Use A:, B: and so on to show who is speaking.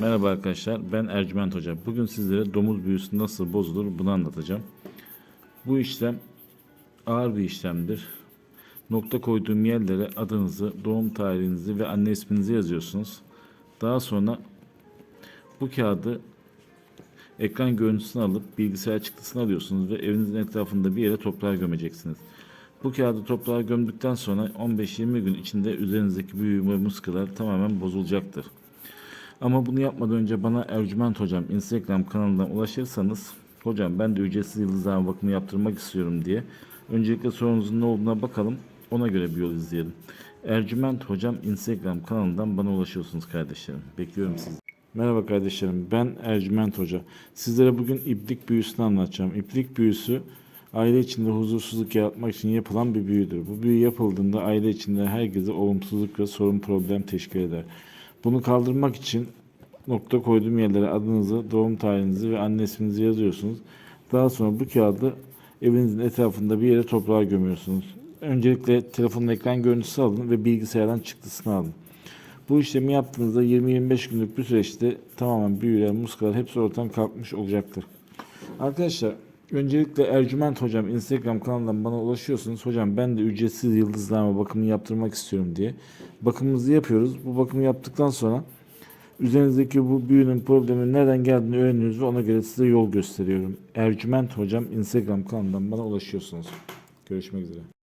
A: Merhaba arkadaşlar, ben Ercüment Hoca. Bugün sizlere domuz büyüsü nasıl bozulur bunu anlatacağım. Bu işlem ağır bir işlemdir. Nokta koyduğum yerlere adınızı, doğum tarihinizi ve anne isminizi yazıyorsunuz. Daha sonra bu kağıdı ekran görüntüsünü alıp bilgisayar çıktısını alıyorsunuz ve evinizin etrafında bir yere toprağa gömeceksiniz. Bu kağıdı toprağa gömdükten sonra 15-20 gün içinde üzerinizdeki büyü ve muskalar tamamen bozulacaktır. Ama bunu yapmadan önce bana Ercüment Hocam Instagram kanalından ulaşırsanız Hocam ben de ücretsiz yıldızlama bakımı yaptırmak istiyorum diye öncelikle sorunuzun ne olduğuna bakalım ona göre bir yol izleyelim. Ercüment Hocam Instagram kanalından bana ulaşıyorsunuz kardeşlerim. Bekliyorum sizi. Merhaba kardeşlerim ben Ercüment Hoca. Sizlere bugün iplik büyüsünü anlatacağım. İplik büyüsü aile içinde huzursuzluk yaratmak için yapılan bir büyüdür. Bu büyü yapıldığında aile içinde herkese olumsuzluk ve sorun problem teşkil eder. Bunu kaldırmak için nokta koyduğum yerlere adınızı, doğum tarihinizi ve anne isminizi yazıyorsunuz. Daha sonra bu kağıdı evinizin etrafında bir yere toprağa gömüyorsunuz. Öncelikle telefonun ekran görüntüsü alın ve bilgisayardan çıktısını alın. Bu işlemi yaptığınızda 20-25 günlük bir süreçte tamamen büyüler, muskalar hepsi ortadan kalkmış olacaktır. Arkadaşlar öncelikle Ercüment Hocam Instagram kanalından bana ulaşıyorsunuz. Hocam ben de ücretsiz yıldızlama bakımını yaptırmak istiyorum diye. Bakımımızı yapıyoruz. Bu bakımı yaptıktan sonra üzerinizdeki bu büyünün probleminin nereden geldiğini öğreniyoruz ve ona göre size yol gösteriyorum. Ercüment Hocam Instagram kanalından bana ulaşıyorsunuz. Görüşmek üzere.